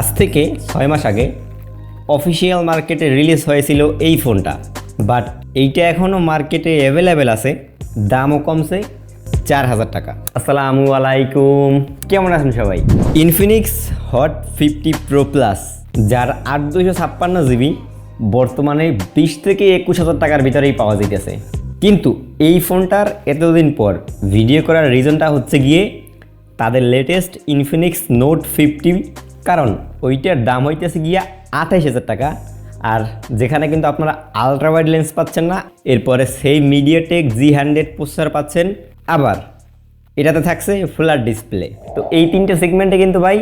আজ থেকে ছয় মাস আগে অফিসিয়াল মার্কেটে রিলিজ হয়েছিল এই ফোনটা। বাট এইটা এখনও মার্কেটে অ্যাভেলেবেল আছে দামও কমছে চার হাজার টাকা। আসসালামু আলাইকুম। কেমন আছেন সবাই? Infinix Hot fifty Pro Plus যার আট দুশো ছাপ্পান্ন জিবি বর্তমানে বিশ থেকে একুশ হাজার টাকার ভিতরেই পাওয়া যাইতেছে। কিন্তু এই ফোনটার এতদিন পর ভিডিও করার রিজনটা হচ্ছে গিয়ে তাদের লেটেস্ট ইনফিনিক্স নোট ফিফটি কারণ ওইটার দাম হইতেছে গিয়া আঠাইশ হাজার টাকা। আর যেখানে কিন্তু আপনারা আলট্রা ওয়াইড লেন্স পাচ্ছেন না, এরপরে সেই মিডিয়াটেক জি হান্ড্রেড প্রসেসর পাচ্ছেন। আবার এটাতে থাকছে ফুলার ডিসপ্লে তো এই তিনটে সেগমেন্টে কিন্তু ভাই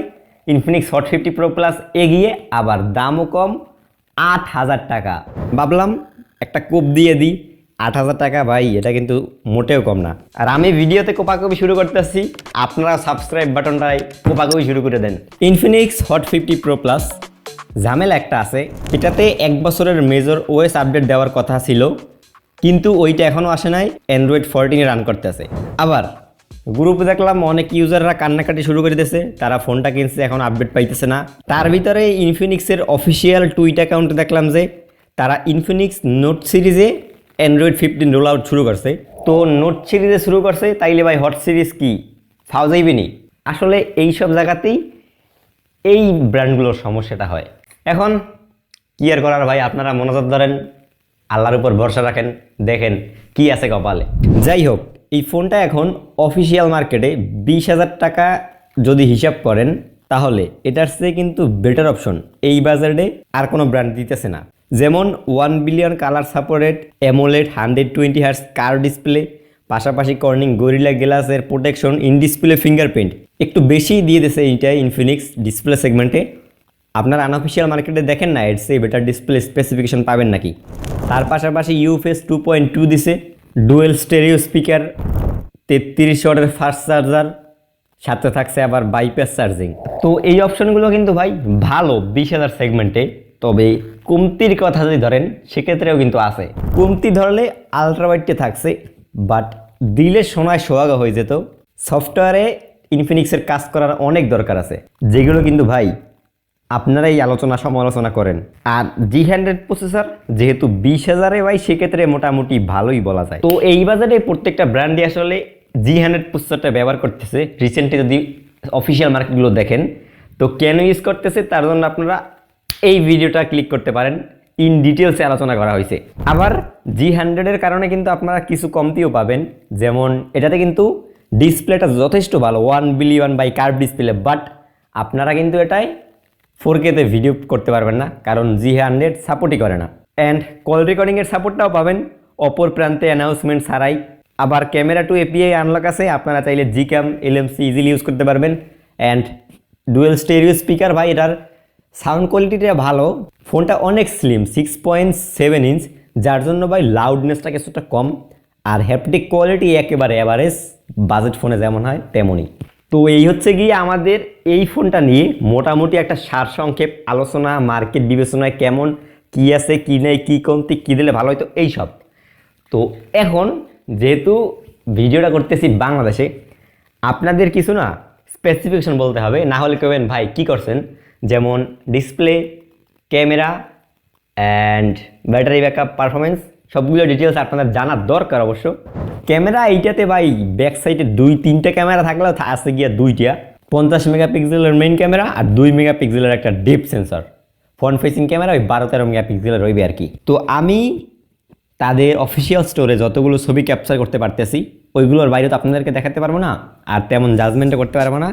Infinix Hot fifty Pro Plus এগিয়ে আবার দামও কম, আট হাজার টাকা। ভাবলাম একটা কোপ দিয়ে দিই। আট হাজার টাকা ভাই, এটা কিন্তু মোটেও কম না। আর আমি ভিডিওতে কোপাকপি শুরু করতেছি, আপনারা সাবস্ক্রাইব বাটনটাই কোপাকপি শুরু করে দেন। Infinix Hot fifty Pro Plus ঝামেলা একটা আছে। এটাতে এক বছরের মেজর ওএস আপডেট দেওয়ার কথা ছিল, কিন্তু ওইটা এখনও আসে নাই অ্যান্ড্রয়েড ফোরটিনে রান করতেছে। আবার গ্রুপে দেখলাম অনেক ইউজাররা কান্নাকাটি শুরু করে দিয়েছে, তারা ফোনটা কিনছে, এখন আপডেট পাইতেছে না। তার ভিতরে ইনফিনিক্সের অফিসিয়াল টুইট অ্যাকাউন্টে দেখলাম যে, তারা ইনফিনিক্স নোট সিরিজে অ্যান্ড্রয়েড ফিফটিন রোল আউট শুরু করছে। তো নোট সিরিজে শুরু করছে, তাইলে ভাই হট সিরিজ কি? ফাও যাইবেনি আসলে এই সব জায়গাতেই এই ব্র্যান্ডগুলোর সমস্যাটা হয়। এখন কি আর করার ভাই? আপনারা মনোযোগ ধরেন, আল্লাহর উপর ভরসা রাখেন, দেখেন কি আছে কপালে। যাই হোক, এই ফোনটা এখন অফিসিয়াল মার্কেটে বিশ হাজার টাকা যদি হিসাব করেন, তাহলে এটার চেয়ে কিন্তু বেটার অপশন এই বাজারে আর কোনো ব্র্যান্ড দিতেছে না। যেমন one billion colour supported AMOLED hundred twenty hertz কার ডিসপ্লে পাশাপাশি কর্নিং গরিলা গ্লাসের প্রোটেকশন ইন ডিসপ্লে ফিঙ্গারপ্রিন্ট একটু বেশি দিয়ে দিয়েছে এইটা ইনফিনিক্স ডিসপ্লে সেগমেন্টে আপনার আনঅফিসিয়াল মার্কেটে দেখেন না, এর সেই বেটার ডিসপ্লে স্পেসিফিকেশন পাবেন নাকি। তার পাশাপাশি ইউফেস টু পয়েন্ট টু দিছে ডুয়েল স্টেরিও স্পিকার তেত্রিশ ওয়াটের ফাস্ট চার্জার সাথে থাকছে আবার বাইপাস চার্জিং তো এই অপশনগুলো কিন্তু ভাই ভালো, বিশ হাজার সেগমেন্টে তবে কমতির কথা যদি ধরেন, সেক্ষেত্রেও কিন্তু আছে। কমতি ধরলে আলট্রাওয়াইডটি থাকছে, বাট দিলে সোনায় সোহাগা হয়ে যেত। সফটওয়্যারে ইনফিনিক্সের কাজ করার অনেক দরকার আছে। যেগুলো কিন্তু ভাই, আপনারাই আলোচনা সমালোচনা করেন। আর জি হান্ড্রেড প্রসেসর যেহেতু বিশ হাজারে, ভাই, সেক্ষেত্রে মোটামুটি ভালোই বলা যায়। তো এই বাজারে প্রত্যেকটা ব্র্যান্ডই আসলে জি হান্ড্রেড প্রসেসরটা ব্যবহার করতেছে। রিসেন্টলি যদি অফিসিয়াল মার্কেটগুলো দেখেন, তো কেন ইউজ করতেছে? তার জন্য আপনারা এই ভিডিওটা ক্লিক করতে পারেন। ইন ডিটেলসে আলোচনা করা হয়েছে। আবার জি হান্ড্রেডের কারণে কিন্তু আপনারা কিছু কমতিও পাবেন। যেমন এটাতে কিন্তু ডিসপ্লেটা যথেষ্ট ভালো one billion by curve display but আপনারা কিন্তু এটাই ফোর কেতে ভিডিও করতে পারবেন না, কারণ জি হান্ড্রেড সাপোর্টই করে না। অ্যান্ড কল রেকর্ডিংয়ের সাপোর্টটাও পাবেন। অপর প্রান্তে অ্যানাউন্সমেন্ট ছাড়াই। আবার ক্যামেরা টু এপিআই আনলক আছে, আপনারা চাইলে G cam LMC easily use করতে পারবেন। অ্যান্ড ডুয়েল স্টেরিও স্পিকার ভাই, এটার সাউন্ড কোয়ালিটিটা ভালো, ফোনটা অনেক slim six point seven inch যার জন্য ভাই লাউডনেসটা কিছুটা কম, আর হ্যাপটিক কোয়ালিটি একেবারে অ্যাভারেজ বাজেট ফোনে যেমন হয় তেমনই। তো এই হচ্ছে গিয়ে আমাদের এই ফোনটা নিয়ে মোটামুটি একটা সারসংক্ষেপ আলোচনা মার্কেট বিবেচনায় কেমন, কি আছে, কি নেই, কী কমতি, কী দিলে ভালো হতো এইসব তো এখন যেহেতু ভিডিওটা করতেছি বাংলাদেশে, আপনাদের কিছু না স্পেসিফিকেশন বলতে হবে, না হলে কেবেন ভাই কি করছেন? যেমন display camera and battery backup performance সবগুলো ডিটেলস আপনাদের জানার দরকার অবশ্য। ক্যামেরা এইটাতে ভাই ব্যাক সাইডে দুই তিনটে ক্যামেরা থাকলেও আছে গিয়া দুইটা। পঞ্চাশ মেগাপিক্সেলের মেইন ক্যামেরা আর দুই মেগাপিক্সেলের একটা deep sensor front facing camera ওই বারো তেরো মেগাপিক্সেলের রইবে আর কি। তো আমি তাদের অফিসিয়াল স্টোরে যতগুলো ছবি ক্যাপচার করতে পারতেছি, ওইগুলোর বাইরে তো আপনাদেরকে দেখাতে পারব না, আর তেমন জাজমেন্টও করতে পারব না।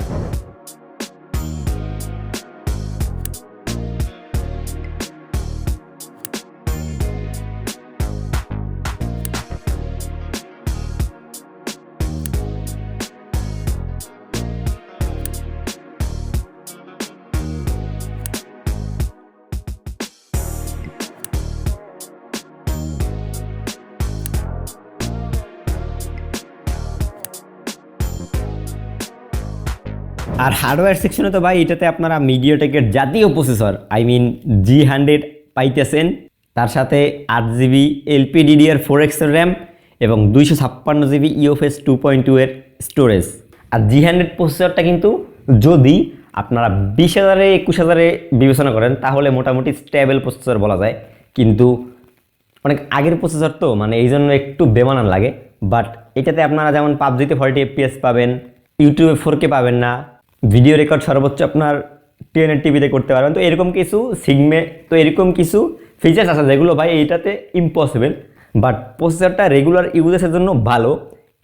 আর হার্ডওয়্যার সেকশনে তো ভাই, এটাতে আপনারা মিডিয়াটেকের জাতীয় processor I mean G hundred পাইতেছেন। তার সাথে আট জিবি এলপিডিডিআর ফোর এক্সের র্যাম এবং দুইশো ছাপ্পান্ন GB UFS two point two এর স্টোরেজ আর জি হান্ড্রেড প্রসেসরটা কিন্তু যদি আপনারা বিশ হাজারে, একুশ হাজারে বিবেচনা করেন, তাহলে মোটামুটি স্টেবল প্রসেসর বলা যায়। কিন্তু অনেক আগের প্রসেসর তো মানে এই জন্য একটু বেমানান লাগে। বাট এটাতে আপনারা যেমন পাবজিতে ফর্টি এফপিএস পাবেন ইউটিউবে ফোর কে পাবেন না ভিডিও রেকর্ড সর্বোচ্চ আপনার টেনের টিভিতে করতে পারবেন। তো এরকম কিছু সিগমে, তো এরকম কিছু ফিচার্স আছে যেগুলো ভাই এইটাতে ইম্পসিবল বাট প্রসেসরটা রেগুলার ইউজেসের জন্য ভালো।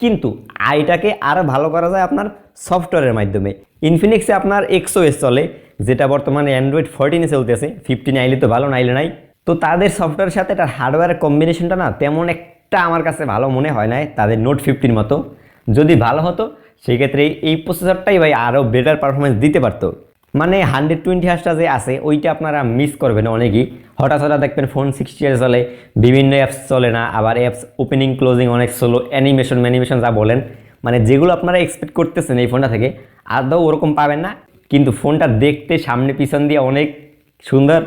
কিন্তু আইটাকে আরও ভালো করা যায় আপনার সফটওয়্যারের মাধ্যমে। ইনফিনিক্সে আপনার এক্সও এস চলে, যেটা বর্তমানে অ্যান্ড্রয়েড ফোরটিনে চলতেছে। ফিফটিন আইলে তো ভালো, নাইলে নাই। তো তাদের সফটওয়্যারের সাথে তার হার্ডওয়্যারের কম্বিনেশনটা না তেমন একটা আমার কাছে ভালো মনে হয় না তাদের নোট ফিফটির মতো। যদি ভালো হতো সেক্ষেত্রে এই প্রসেসরটাই ভাই আরও বেটার পারফরমেন্স দিতে পারতো। মানে হান্ড্রেড টোয়েন্টি হার্সটা যে আছে, ওইটা আপনারা মিস করবেন অনেকেই। হঠাৎ হঠাৎ দেখবেন ফোন সিক্সটি ইয়ার চলে, বিভিন্ন অ্যাপস চলে না, আবার অ্যাপস ওপেনিং ক্লোজিং অনেক স্লো অ্যানিমেশন ম্যানিমেশন যা বলেন মানে যেগুলো আপনারা এক্সপেক্ট করতেছেন এই ফোনটা থেকে, আদৌ ওরকম পাবেন না। কিন্তু ফোনটা দেখতে সামনে পিছন দিয়ে অনেক সুন্দর,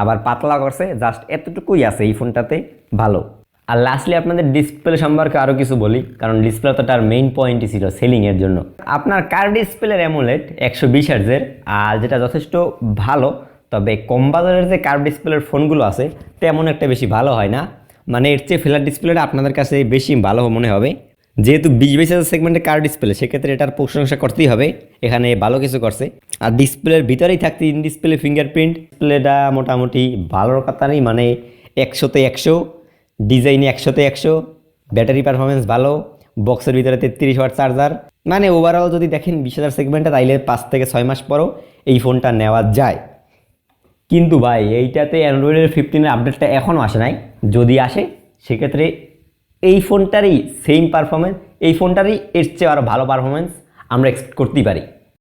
আবার পাতলা করছে জাস্ট এতটুকুই আছে এই ফোনটাতে ভালো। আর লাস্টলি আপনাদের ডিসপ্লে সম্পর্কে আরও কিছু বলি, কারণ ডিসপ্লে তো তার মেইন পয়েন্টই ছিল সেলিংয়ের জন্য। আপনার কার ডিসপ্লের অ্যামোলেট একশো বিশ হার্জের, আর যেটা যথেষ্ট ভালো, তবে কম বাজারের যে কার্ভ ডিসপ্লের ফোনগুলো আছে, তেমন একটা বেশি ভালো হয় না। মানে এর চেয়ে ফ্ল্যাট ডিসপ্লেটা আপনাদের কাছে বেশি ভালো মনে হবে। যেহেতু বিশ বাইশ হাজার সেগমেন্টে কার ডিসপ্লে সেক্ষেত্রে এটার প্রশংসা করতেই হবে। এখানে ভালো কিছু করছে। আর ডিসপ্লের ভিতরেই থাকতে ইন ডিসপ্লে ফিঙ্গারপ্রিন্ট ডিসপ্লেটা মোটামুটি ভালোর কথা নেই মানে একশোতে একশো। ডিজাইনে একশোতে একশো, ব্যাটারি পারফরমেন্স ভালো বক্সের ভিতরে তেত্রিশ ওয়াট চার্জার মানে ওভারঅল যদি দেখেন বিশ হাজার সেগমেন্টে তাইলে পাঁচ থেকে ছয় মাস পরও এই ফোনটা নেওয়া যায়। কিন্তু ভাই, এইটাতে অ্যান্ড্রয়েডের ফিফটিনের আপডেটটা এখনও আসে নাই। যদি আসে, সেক্ষেত্রে এই ফোনটারই সেম পারফরমেন্স এই ফোনটারই এর চেয়ে আরও ভালো পারফরমেন্স আমরা এক্সপেক্ট করতেই পারি।